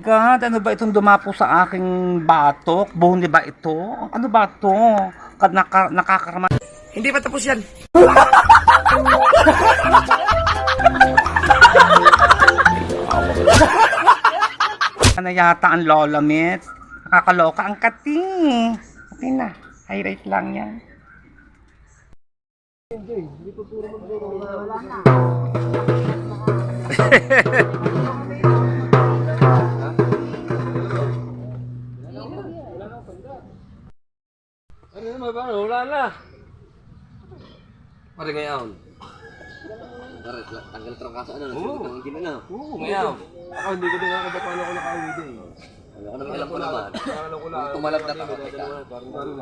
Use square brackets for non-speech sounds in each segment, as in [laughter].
God, ano ba itong dumapo sa aking batok? Bone ba ito? Ano ba ito? Naka, nakakarama. Hindi pa tapos yan. [laughs] Ano yata ang lola mits? Nakakaloka ang kati. Okay na. High rate lang yan. Ano naman ba? Wala na. Pare ngayon. Pare, tanggal trangkaso ano? Oo. Hindi na na. Oo, ngayon. Ako hindi ko din ako ba't paano ako nakauwi din. Ano ano alam ko naman. Alam ko lang. Tumalab na ako. Teka.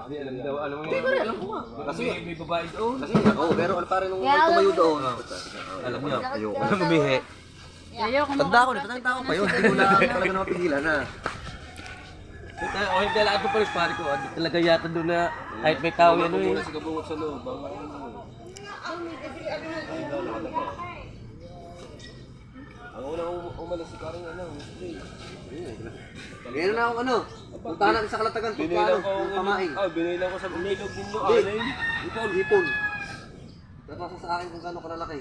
Hindi alam daw. Alam mo yun. alam ko nga. Kasi may babae doon. Kasi, oo, pero ano pare nung tumayo doon. Alam niyo, ayoko na mo. Tanda ko na, tanda ko pa yun. Hindi ko na talaga na mapigilan na. O hindi lang ito palis pare ko. Hindi talaga yata doon na kahit may tao yan eh. Muna sa sa loob. Ang una umalis si parang ano. Ngayon na ako ano. Puntahan natin sa kalatagan. Ko kung pamain. Ah, binilang ko sa nilog ninyo. Hindi. Ano yun? Ipon, ipon. Tapos sa akin kung gaano kalalaki.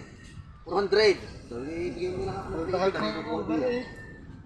400. So, ibigay mo lang ako ng 300. Dahil ko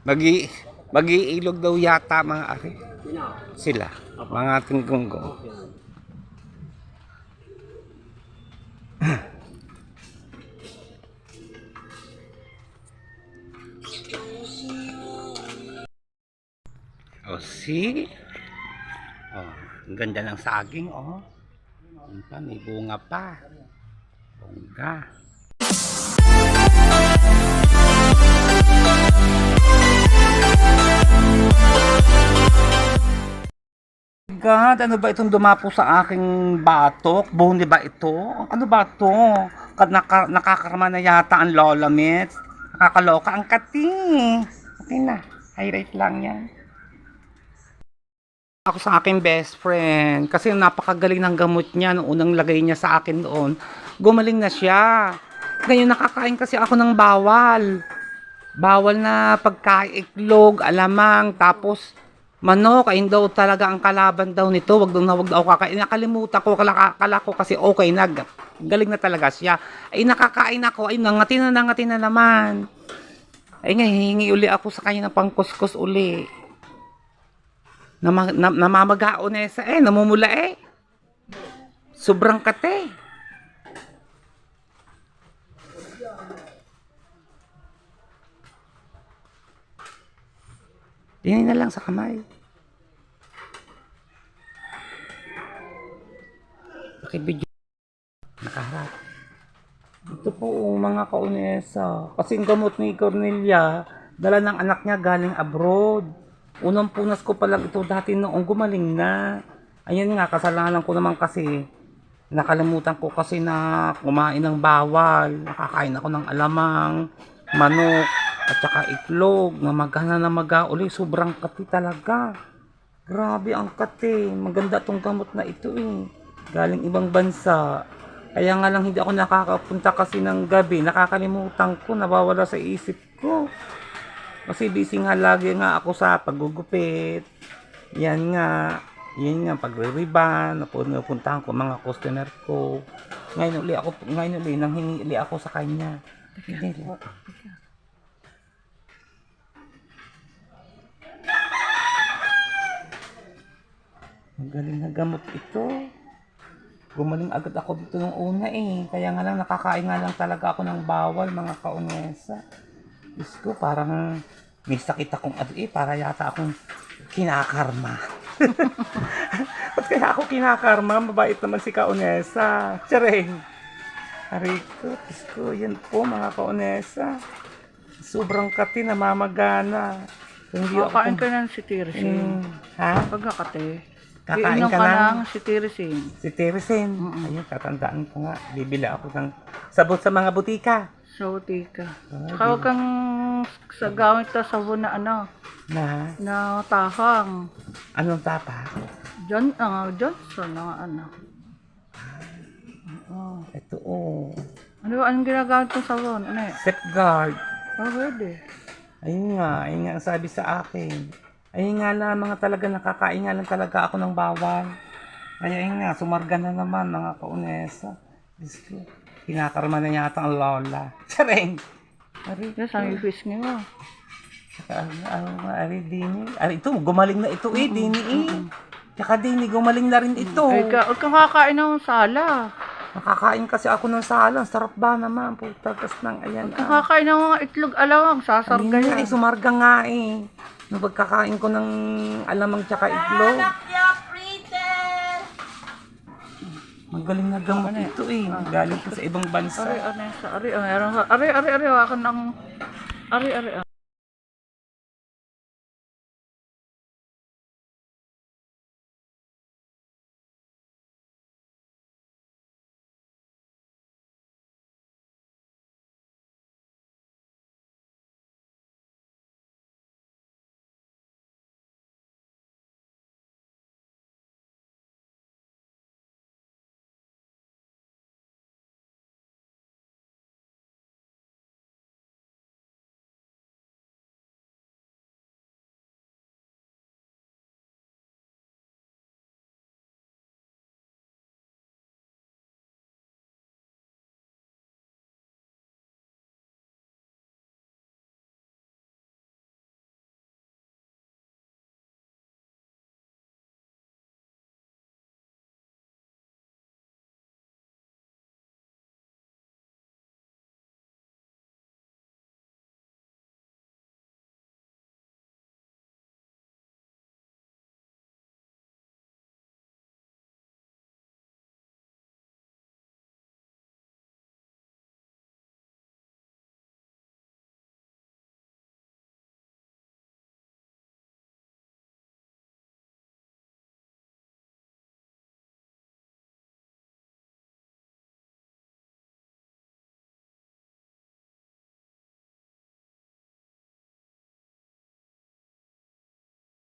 Magi magiilog daw yata mga ari. Sila, mga ating gunggo. [clears throat] Oh, see? Oh, ang ganda ng saging, oh. Yun pa, may bunga pa. Bongga. God, ano ba itong dumapo sa aking batok? Bone ba ito? Ano ba ito? Naka, nakakarama na yata ang lola mits. Nakakaloka ang kati. Okay na. High rate lang yan. Ako sa aking best friend. Kasi napakagaling ng gamot niya. Nung unang lagay niya sa akin doon, gumaling na siya. Ngayon nakakain kasi ako ng bawal. Bawal na pagkain, alamang, tapos manok, ayun daw talaga ang kalaban daw nito. Wag daw na wag daw kakain. Nakalimutan ko, kala, kala ko kasi okay na. Galing na talaga siya. Ay nakakain ako, ay nangati na nangati na naman. Ay nga, hihingi uli ako sa kanya ng pangkuskus uli. Nama, na, namamagao na sa eh, namumula eh. Sobrang kate. Tingin na lang sa kamay. Pakibidyo. Nakaharap. Ito po mga kaunesa. Kasi ang gamot ni Cornelia, dala ng anak niya galing abroad. Unang punas ko pa lang ito dati noong gumaling na. Ayan nga, kasalanan ko naman kasi nakalimutan ko kasi na kumain ng bawal. Nakakain ako ng alamang, manok, at saka itlog na magana na maga uli. Sobrang kati talaga. Grabe ang kati. Maganda tong gamot na ito eh. Galing ibang bansa. Kaya nga lang hindi ako nakakapunta kasi ng gabi. Nakakalimutan ko, nawawala sa isip ko. Kasi busy nga lagi nga ako sa paggugupit. Yan nga. Yan nga, pagre-riban. Napuntahan ko mga customer ko. Ngayon uli ako, ngayon uli, nang hingi uli ako sa kanya. Hindi. Magaling na gamot ito. Gumaling agad ako dito nung una eh. Kaya nga lang nakakain nga lang talaga ako ng bawal mga kaunesa. Diyos ko, parang may sakit akong ano eh. Para yata akong kinakarma. [laughs] Ba't kaya ako kinakarma? Mabait naman si kaunesa. Tsareng. Ariko, Diyos ko, yan po mga kaunesa. Sobrang kati namamagana. Hindi ako... Kakain ka ng sitirisin. Hmm, ha? Pagkakate. Kakain ka ka ng- ng sitirisin. Si Teresin. Ayun, tatandaan ko nga. Bibili ako ng sabot sa mga butika. Sa butika. Saka huwag kang sa gamit ta sabon na ano, Na, na tahang. anong tapa? John, ah, Johnson na ano. Oo. Ito, oh. Ano ba, anong ginagamit ng sabon? Ano eh? Safeguard. Oh, pwede. Ayun nga, ayun nga ang sabi sa akin. Ayun nga lang, mga talaga nakakain nga lang talaga ako ng bawal. Kaya ayun nga, sumarga na naman mga kaunesa. Diyos ko, kinakarma na yata ang lola. [laughs] Tsareng! Ari, Yan, sa fish niyo. ano, nga, ari, dini. Ari, ito, gumaling na ito eh, dini eh. Tsaka dini, gumaling na rin ito. Ay, ka, huwag kang kakain ng sala. Nakakain kasi ako ng salang. Sarap ba naman? Puta, tas ng ayan. Ah. kakain ng mga itlog alawang. Sasarga nga, yan. eh, sumarga nga eh. Nung pagkakain ko ng alamang tsaka itlog. Magaling na gamot ito eh. Galing pa sa ibang Ari, bansa. ano yan sa ari, ah, meron ka. Ari, ari, ari, hawakan ng... Ari, ari,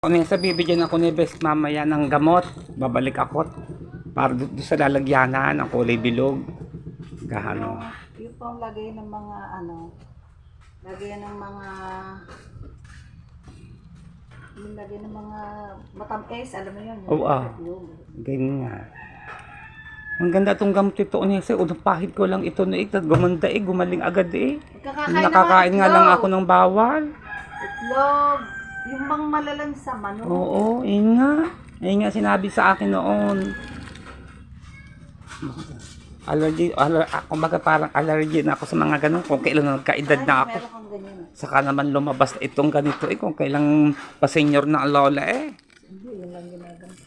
ah. Kunesa, bibigyan ako ni Best mamaya ng gamot. Babalik ako. Para doon sa lalagyanan, ang kulay bilog. Gahano. Yung pang lagay ng mga ano, lagay ng mga yung lagay ng mga matamis, alam mo yun. Oo, ah. Yung, Ganyan nga. Ang ganda itong gamot ito, Kunesa. Unang pahid ko lang ito na eh. Gumanda eh. Gumaling agad eh. Kakakain Nakakain nga lang ako ng bawal. Itlog. Yung bang malalansa, manok. Oo, yun nga. Yun nga sinabi sa akin noon. Allergy, aller, ako baga parang allergy na ako sa mga ganun. Kung kailan na nagkaedad na ako. Meron kang ganyan. Saka naman lumabas itong ganito eh. Kung kailang pa-senior na ang lola eh. Hindi, yun lang ginagamit.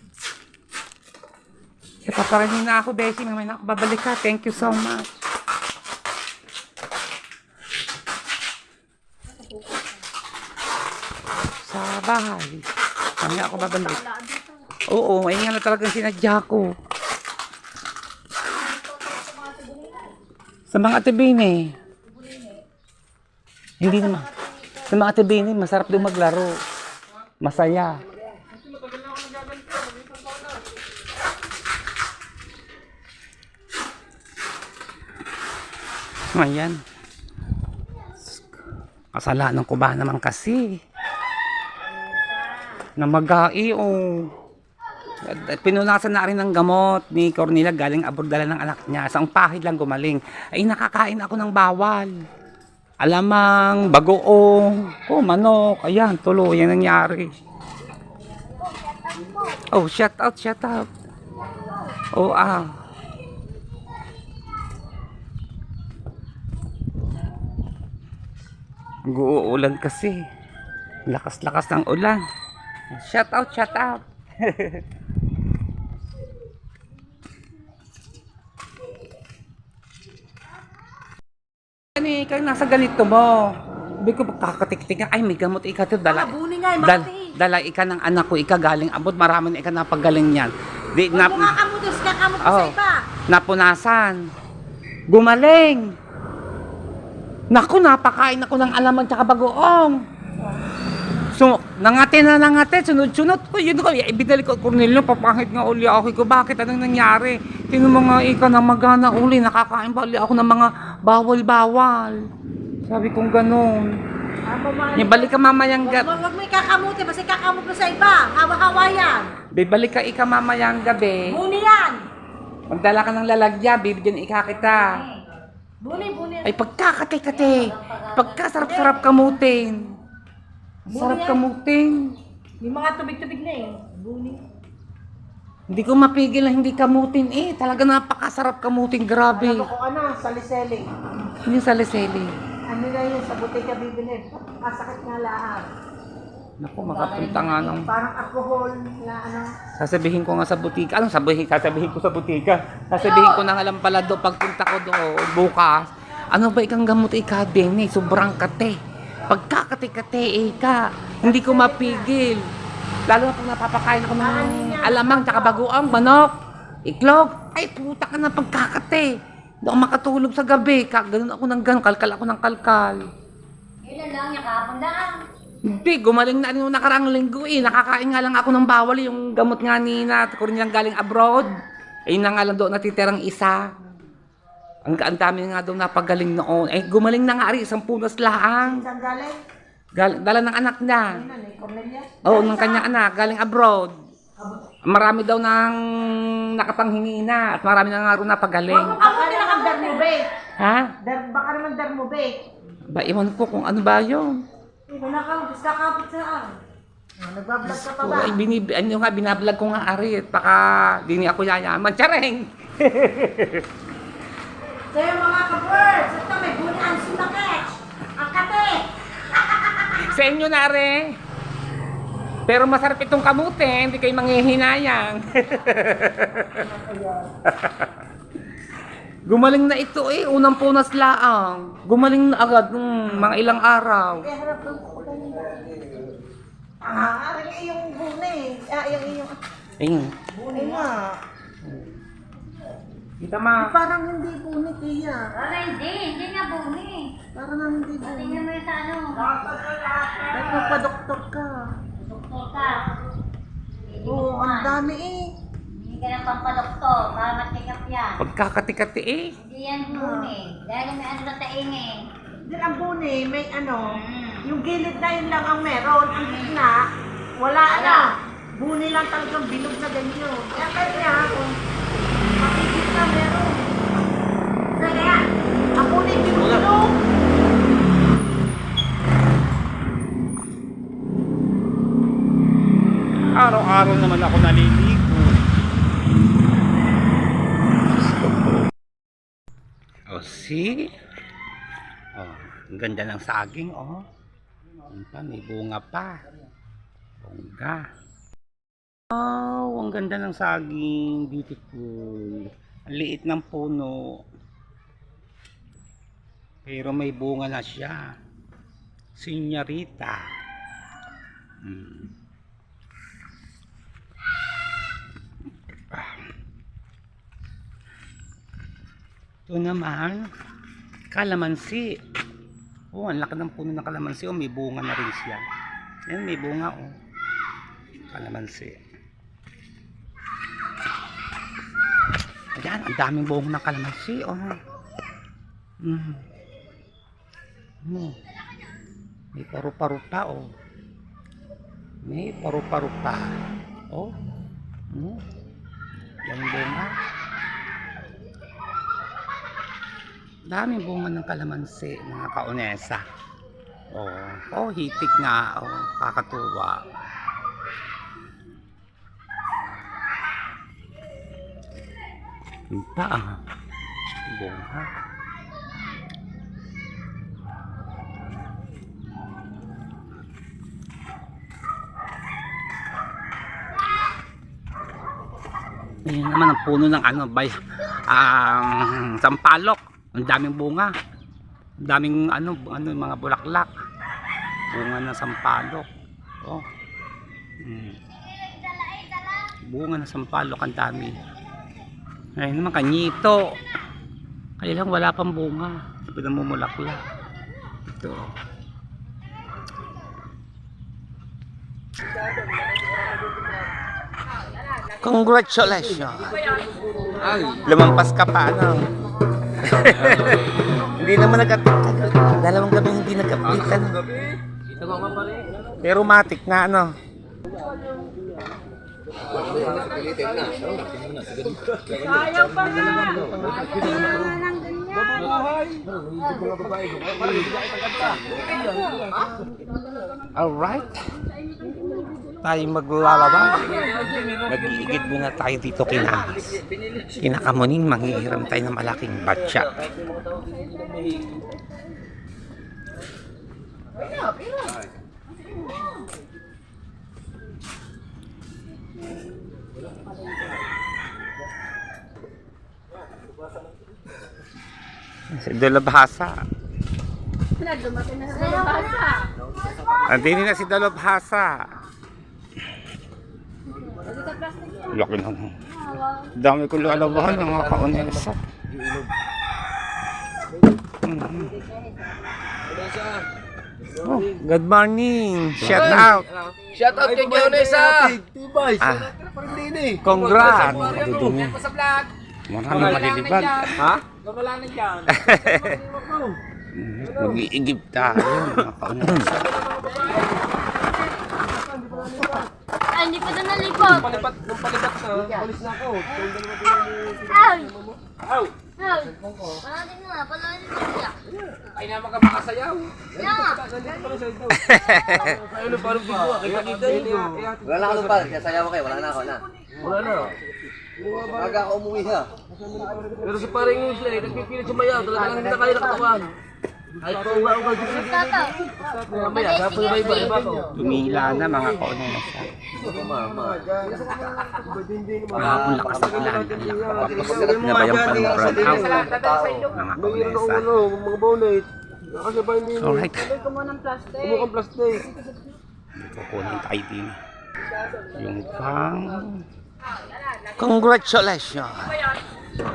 Eh, paparanin na ako, Beshi. Mamaya na ako babalik ka. Thank you so much. Sa bahay. Mamaya ako babalik. Oo, ayun nga na talagang sinadya ko. Sa mga tibini. Hindi naman. Sa mga tibini, masarap doon maglaro. Masaya. Ayan. Kasalanan ko ba naman kasi? Na magai o pinunasan na rin ng gamot ni Cornelia galing abroad dala ng anak niya. Sa pahid lang gumaling. Ay nakakain ako ng bawal. Alamang, bagoong, oh manok, ayan, tulo, yan nangyari. Oh, shut out, shut out. Oh, ah. Guulan kasi. Lakas-lakas ng ulan. Shout out, shout out. Eh, kaya nasa ganito mo. Sabi ko pagkakatiktik ay may gamot ikaw dala. Bunin ingay, Dal, Makati. dala ika ng anak ko, ika galing abot, marami na ika napagaling yan. Di, Huwag na, mo nga kamutos, kakamot Oh. sa iba. napunasan. Gumaling. Naku, napakain ako ng alamang tsaka bagoong. So, nangate na nangate, sunod-sunod ko. Yun ko, ibinalik ko, Cornelio, papangit nga uli ako ko. Bakit? Anong nangyari? Tino mga ika na magana uli, nakakain ba uli ako ng mga bawal-bawal. Sabi kong ganun. Amo man. Ibalik ka mamayang gabi. huwag mo ikakamuti, basta ikakamot mo sa iba. Hawa-hawa yan. Bibalik ka ika mamayang gabi. Buni yan. Magdala ka ng lalagya, bibigyan ika kita. Buni, buni. Ay, pagkakate-kate. Pagkasarap-sarap kamutin. Sarap kamutin. May mga tubig-tubig na eh. Buni. Hindi ko mapigil na hindi kamutin eh. Talaga napakasarap kamutin. Grabe. Ano kung ano, saliseli. Hindi sa leseli. Ano na yun, sa butik ka bibili. Masakit nga lahat. Naku, makapunta nga ng... Parang alcohol na ano. Sasabihin ko nga sa butika. Anong sabihin? Sasabihin ko sa butika. Sasabihin ko na nga lang pala do pagpunta ko doon bukas. Ano ba ikang gamot ika din eh? Sobrang kate. Pagkakate-kate ika. Hindi ko mapigil. Lalo na pag napapakain ako ng alamang tsaka bagoong manok. Iklog. Ay puta ka na pagkakate. Hindi ako makatulog sa gabi. Ka, ganun ako ng ganun. Kalkal ako ng kalkal. Ilan lang niya kahapon lang. Hindi, gumaling na rin yung nakaraang linggo eh. Nakakain nga lang ako ng bawal yung gamot nga ni na nilang galing abroad. Ayun na nga lang doon natitirang isa. Ang, ang dami nga doon napagaling noon. Eh, gumaling na nga rin, isang punas laang. Saan galing? Gal, dala ng anak niya. Ano ni Cornelia? Oo, ng kanyang anak, galing abroad. Marami daw nang nakapanghingi na at marami na nga rin napagaling. Ako na kang dermube. Ha? Der, baka naman dermube. Ba, iwan ko kung ano ba yun. Wala kang, basta kapit saan. Oh, nagbablog ka pa ba? Ay, binib, ano nga, binablog ko nga arit. Baka di niya ako yayaman. Tsareng! [laughs] Sa'yo mga ka-birds, ito may buni ang sumaketch. Ang kate. [laughs] Sa inyo na re. Pero masarap itong kamuti, hindi kayo manghihinayang. [laughs] Gumaling na ito eh, unang punas laang. Gumaling na agad nung mga ilang araw. Ah, iyong buni. Ah, yung iyong Ayun. buni nga. Kita ma. Parang hindi buni, Tia. Wala hindi, hindi nga bumi. Parang hindi buni. Tingnan mo yung sa ano. Ba't magpa-doktor ka? Doktor ka. Oo, ang dami eh. Hindi ka ng pampadoktor para matikap yan. Pagkakati-kati eh. Hindi yan bumi. Dahil may ano sa taing eh. Din ang buni, may ano, Mm. yung gilid na yun lang ang meron. Ang gitna, wala ano. Buni lang talagang bilog na ganyan. Kaya kaya kung makikit na meron. Kaya, ang buni bilog-bilog. Araw-araw naman ako naliligo. Oh, see? Oh, ganda ng saging, oh. Ang pa, may bunga pa. Bongga. Oh, ang ganda ng saging. Beautiful. Liit ng puno. Pero may bunga na siya. Senyorita. Hmm. Ito naman, kalamansi. Oh, ang laki ng puno ng kalamansi. Oh, may bunga na rin siya. Yan, may bunga, oh. Kalamansi. Ayan, ang daming bunga ng kalamansi, oh. Mm. Mm. May paru-paru pa, oh. May paru-paru pa. Oh. Mm. Yan bunga. Daming bunga ng kalamansi, mga kaonesa. Oh, oh hitik nga. Oh, kakatuwa. Yung pa ah. Bunga. Ayan naman ang puno ng ano, bay, ang sampalok. Ang daming bunga. Ang daming ano, ano mga bulaklak. Bunga ng sampalok. Oh. Hmm. Bunga na sampalok ang dami. Ngayon naman kanyito. Kaya lang wala pang bunga. Sabi na mumulaklak. Ito. Congratulations! Ay, Lumampas ka pa, ano? [laughs] hindi naman nag-update ka. Dalawang gabi hindi nag-update, ano? Ito ko nga na, ano? Alright. Tayo maglalaba. Nag-iigid muna tayo dito kina kinakamuning manghihiram tayo ng malaking batya. Si Dolabhasa. Andini na si Dolabhasa. Laki na mo. Dami ko lalabahan ng mga kaunesa. Oh, good morning. Shout out. Shout out kay Gionesa! Tibay, Ah. Eh. Congrats. Madudumi. Marami malilibag. Ha? [laughs] Mag-iigib tayo. mga kaunesa. Ay, hindi pa nalipot. Palipat, nung palipat na, alis na ako. Mo nga, palatin mo siya. Ay na makapakasayaw. Yeah! Ay, ano [laughs] parang bigwa, kita kita yun. Wala na ako kaya sayaw kayo, wala na ako na. Wala na. Aga ako umuwi ha. Pero si paring yung sila, nagpipilit sumayaw, talaga hindi na kaya nakatawan. Na. Tumila na mga kaunesa. Mama. Mahapon lakas ng ulan. Tapos na ba yung pang brown out? Mga ano, ba hindi Alright. Umukhang plastic. Kukunin tayo din. Yung pang... Congratulations!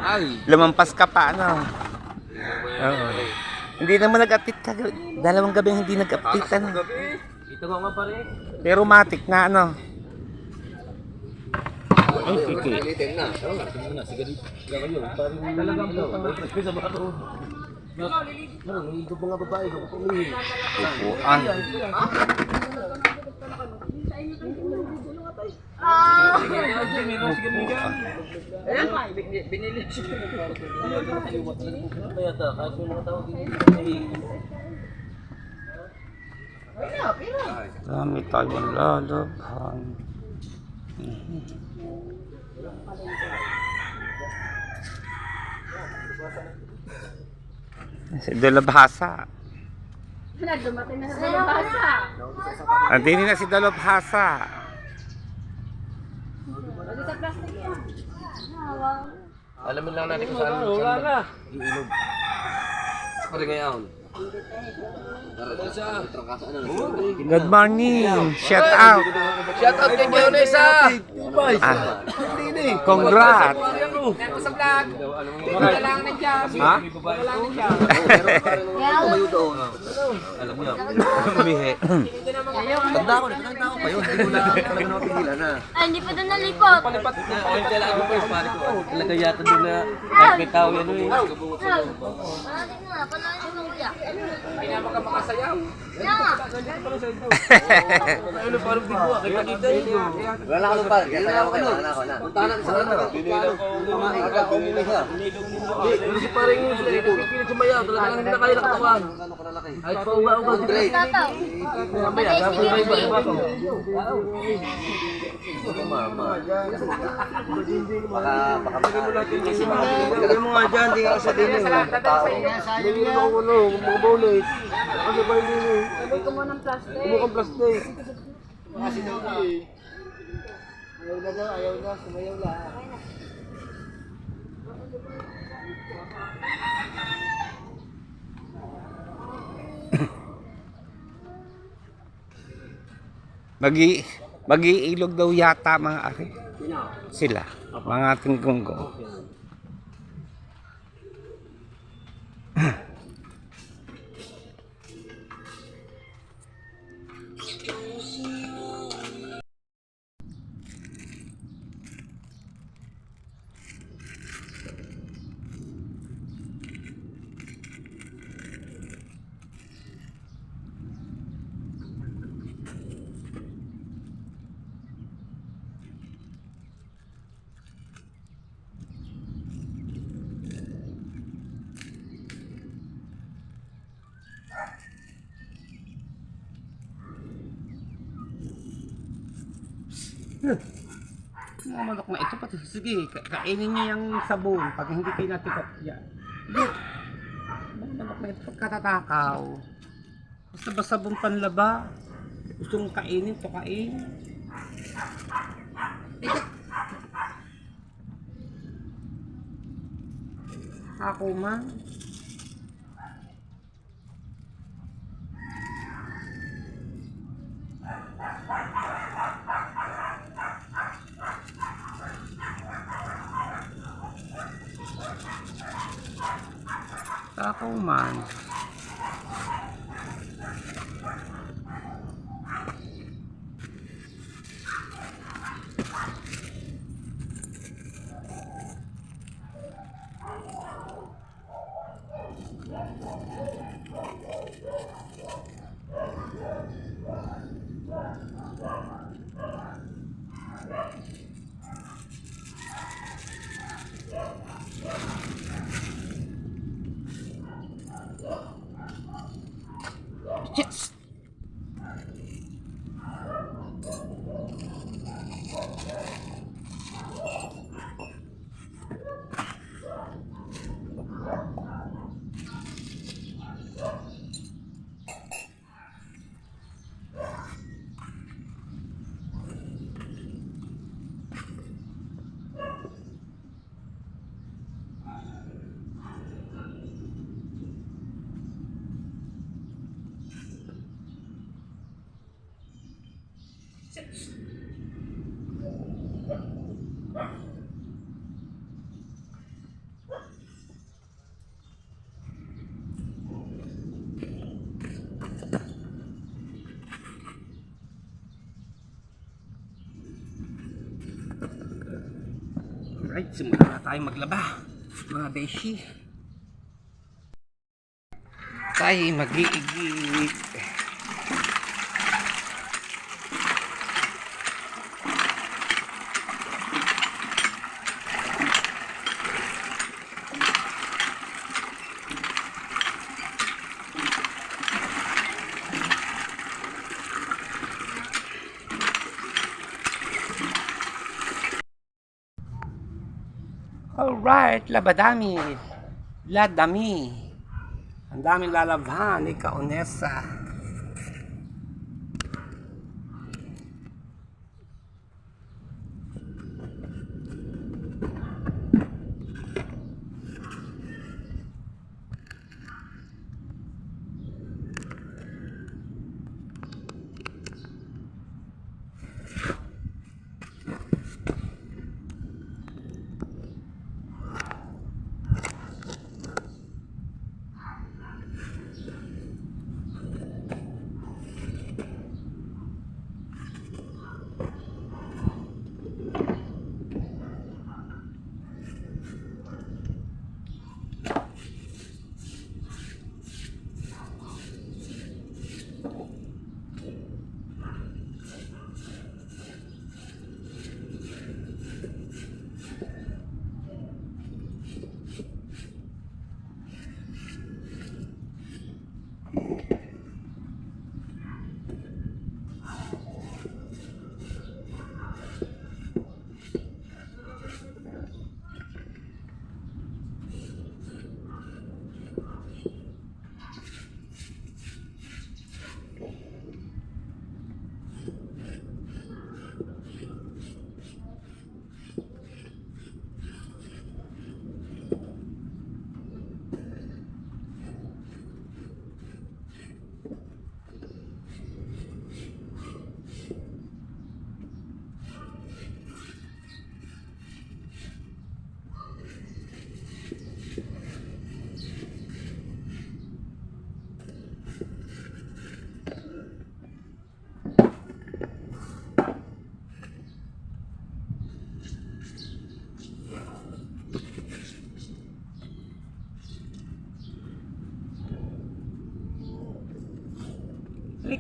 Ay, Lumampas ka pa, ano? Oo. Hindi naman nag-update ka. Dalawang gabi hindi nag-update, ano? ito ko nga pare. Pero matik na, ano? Ay, kiki. Talagang ano, babae, kung pumihin. Upuan. Kaya ta, may mga tao Dami tayong lalabhan. Si Dolabhasa. Dumating na sa basa. Andini na si Dolabhasa. Alamin lang natin kung saan. Wala na. Iilog. Pare ngayon. Good morning. Shout out. Shout out kay Gionesa! Tibay, Ah, pa rin din eh. congrats. Ha? Tumayo doon. Alam niyo, kumihi. Tanda ko, nakakita ko pa yun. Hindi ko na talaga napigilan na. Ay, hindi pa doon nalipot. Palipat na, ay kailangan ko pa yung pare ko. Talaga yata doon na, kahit may tao yan eh. Ay! Palatin mo nga, palatin mo siya. Ay na makapakasayaw. Yeah! Ano parang bigwa, kita kita yun. Wala na ako nung pal, kaya sayaw wala na na. Punta na sa ano. Aga ako umuwi ha. Pero si paring yung sila, sumayaw, talaga lang hindi na kaya nakatawan. Ay, pa uwa uwa dito. Tato! Mamaya, dapat na iba iba ko. Mama. Baka, baka Sabi mo nga dyan, di nga sa din yung tao. Ano, mga. Kasi ba hindi plastic. Kasi daw eh. Ayaw na daw, ayaw na, sumayaw lang. [coughs] Magi magiilog daw yata mga ari. Sila, mga tinggunggo. [coughs] [coughs] Mga manok na ito pati sige, ka- kainin niyo yung sabon pag hindi kayo natikot yan. Mga manok na ito pagkatatakaw. Basta ba sabon panlaba? Gusto mong kainin, to kain. Ako man. Ako man. Yes! Alright, simulan na tayo maglaba. Mga beshi. Tayo mag-iigit. Alright, labadami. Ladami. Ang daming lalabhan ni Kaunesa.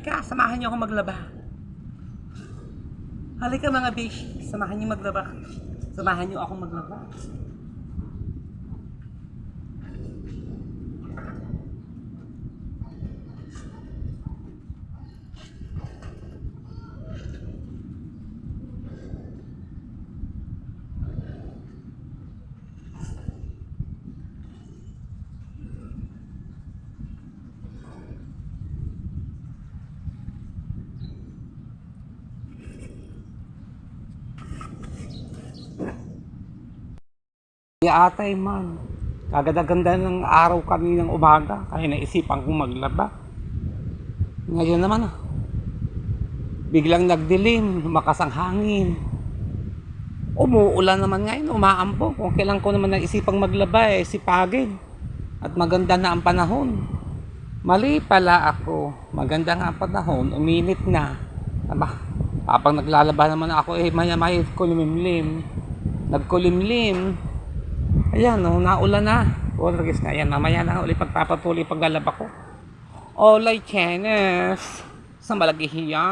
Halika, samahan niyo ako maglaba. Halika mga bish, samahan niyo maglaba. Samahan niyo ako maglaba. Di atay man. Kaganda-ganda ng araw kami ng umaga. Kaya naisipan kong maglaba. Ngayon naman ah. Biglang nagdilim, lumakas ang hangin. Umuulan naman ngayon, umaampo. Kung kailan ko naman naisipang maglaba eh, sipagin. At maganda na ang panahon. Mali pala ako. Maganda nga ang panahon, uminit na. Aba, papang naglalaba naman ako eh, maya-maya kulimlim. Nagkulimlim. Ayan, oh, naulan na. Orgis na. Ayan, mamaya na ulit pagpapatuloy paglalaba ko. Olay, Chenes. Sa malagihiya.